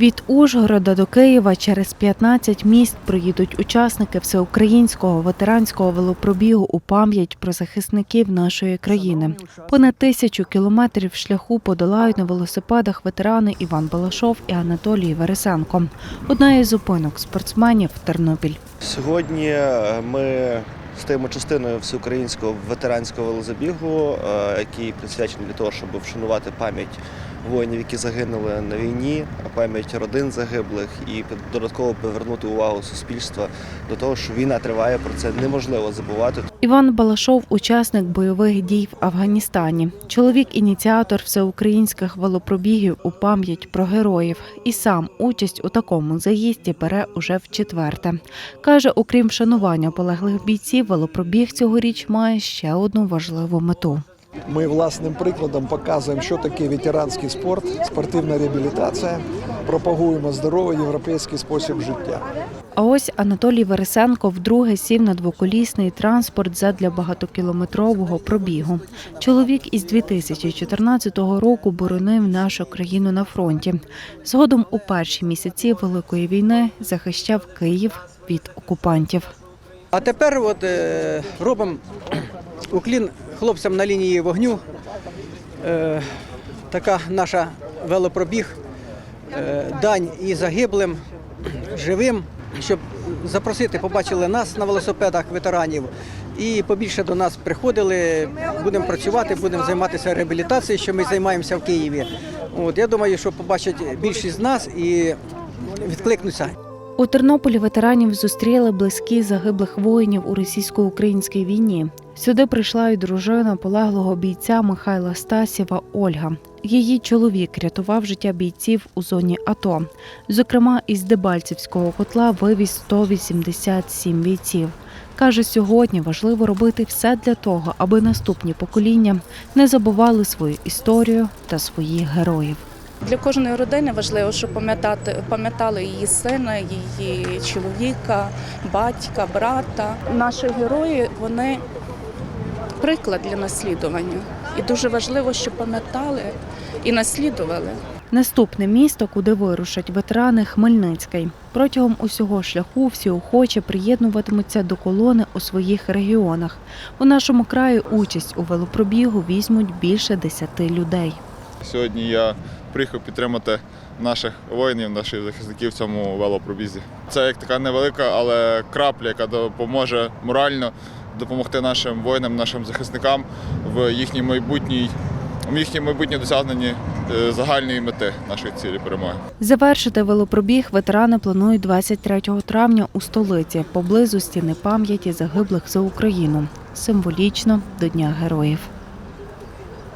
Від Ужгорода до Києва через 15 міст проїдуть учасники всеукраїнського ветеранського велопробігу у пам'ять про захисників нашої країни. Понад тисячу кілометрів шляху подолають на велосипедах ветерани Іван Балашов і Анатолій Вересенко. Одна із зупинок спортсменів Тернопіль. Сьогодні е, ми стаємо частиною всеукраїнського ветеранського велозабігу, е, який присвячений для того, щоб вшанувати пам'ять воїнів, які загинули на війні, пам'ять родин загиблих і додатково повернути увагу суспільства до того, що війна триває. Про це неможливо забувати. Іван Балашов учасник бойових дій в Афганістані. Чоловік ініціатор всеукраїнських велопробігів у пам'ять про героїв. І сам участь у такому заїзді бере уже в четверте. Каже, окрім вшанування полеглих бійців, велопробіг цьогоріч має ще одну важливу мету. Ми власним прикладом показуємо, що таке ветеранський спорт, спортивна реабілітація, пропагуємо здоровий європейський спосіб життя. А ось Анатолій Вересенко вдруге сів на двоколісний транспорт задля багатокілометрового пробігу. Чоловік із 2014 року боронив нашу країну на фронті. Згодом у перші місяці Великої війни захищав Київ від окупантів. А тепер от, е, робимо уклін хлопцям на лінії вогню. Е, така наша велопробіг, е, дань і загиблим, живим, щоб запросити, побачили нас на велосипедах ветеранів і побільше до нас приходили. Будемо працювати, будемо займатися реабілітацією, що ми займаємося в Києві. От, я думаю, що побачать більшість з нас і відкликнуться. У Тернополі ветеранів зустріли близькі загиблих воїнів у російсько-українській війні. Сюди прийшла й дружина полеглого бійця Михайла Стасєва Ольга. Її чоловік рятував життя бійців у зоні АТО. Зокрема, із Дебальцівського котла вивіз 187 бійців. Каже, сьогодні важливо робити все для того, аби наступні покоління не забували свою історію та своїх героїв. Для кожної родини важливо, щоб пам'ятати пам'ятали її сина, її чоловіка, батька, брата. Наші герої вони приклад для наслідування. І дуже важливо, щоб пам'ятали і наслідували. Наступне місто, куди вирушать ветерани Хмельницький. Протягом усього шляху всі охоче приєднуватимуться до колони у своїх регіонах. У нашому краї участь у велопробігу візьмуть більше десяти людей. Сьогодні я приїхав підтримати наших воїнів, наших захисників в цьому велопробізі. Це як така невелика, але крапля, яка допоможе морально допомогти нашим воїнам, нашим захисникам в їхній майбутній, в їхній майбутнє досягненні е, загальної мети нашої цілі перемоги. Завершити велопробіг ветерани планують 23 травня у столиці поблизу стіни пам'яті загиблих за Україну. Символічно до Дня героїв.